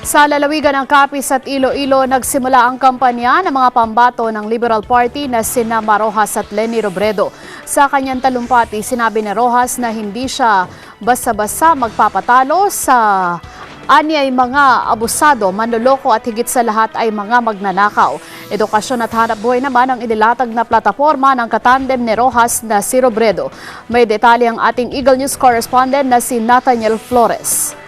Sa lalawigan ng Capiz at Iloilo, nagsimula ang kampanya ng mga pambato ng Liberal Party na sina Marojas at Lenny Robredo. Sa kanyang talumpati, sinabi ni Rojas na hindi siya basta-basta magpapatalo sa ani ay mga abusado, manloloko at higit sa lahat ay mga magnanakaw. Edukasyon at hanap buhay naman ang inilatag na plataforma ng katandem ni Rojas na si Robredo. May detalye ang ating Eagle News correspondent na si Nathaniel Flores.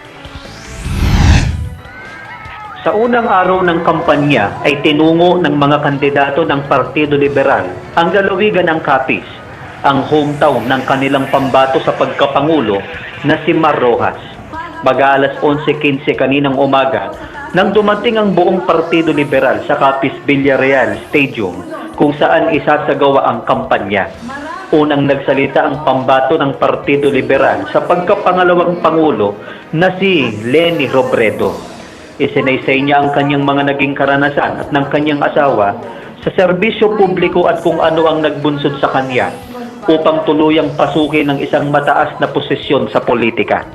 Sa unang araw ng kampanya ay tinungo ng mga kandidato ng Partido Liberal ang lalawigan ng Capiz, ang hometown ng kanilang pambato sa pagkapangulo na si Mar Rojas. Baga alas 11.15 kaninang umaga nang dumating ang buong Partido Liberal sa Capiz Villarreal Stadium kung saan isasagawa ang kampanya. Unang nagsalita ang pambato ng Partido Liberal sa pagkapangalawang pangulo na si Lenny Robredo. Isinaysay niya ang kanyang mga naging karanasan at ng kanyang asawa sa serbisyo publiko at kung ano ang nagbunsod sa kanya upang tuluyang pasukin ng isang mataas na posisyon sa politika.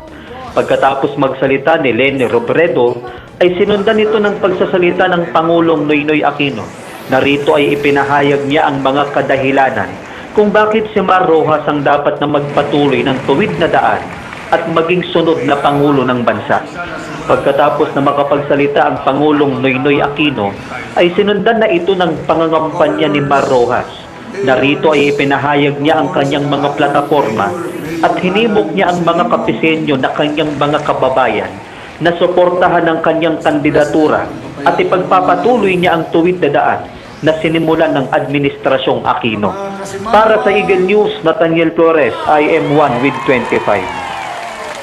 Pagkatapos magsalita ni Lenny Robredo, ay sinundan ito ng pagsasalita ng Pangulong Noynoy Aquino. Narito ay ipinahayag niya ang mga kadahilanan kung bakit si Mar Rojas ang dapat na magpatuloy ng tuwid na daan at maging sunod na Pangulo ng bansa. Pagkatapos na makapagsalita ang Pangulong Noynoy Aquino, ay sinundan na ito ng pangangampanya ni Mar Rojas. Narito ay ipinahayag niya ang kanyang mga plataforma at hinimok niya ang mga kapisenyo na kanyang mga kababayan na suportahan ang kanyang kandidatura at ipagpapatuloy niya ang tuwid na daan na sinimulan ng Administrasyong Aquino. Para sa Eagle News, Nathaniel Flores, IM1 with 25.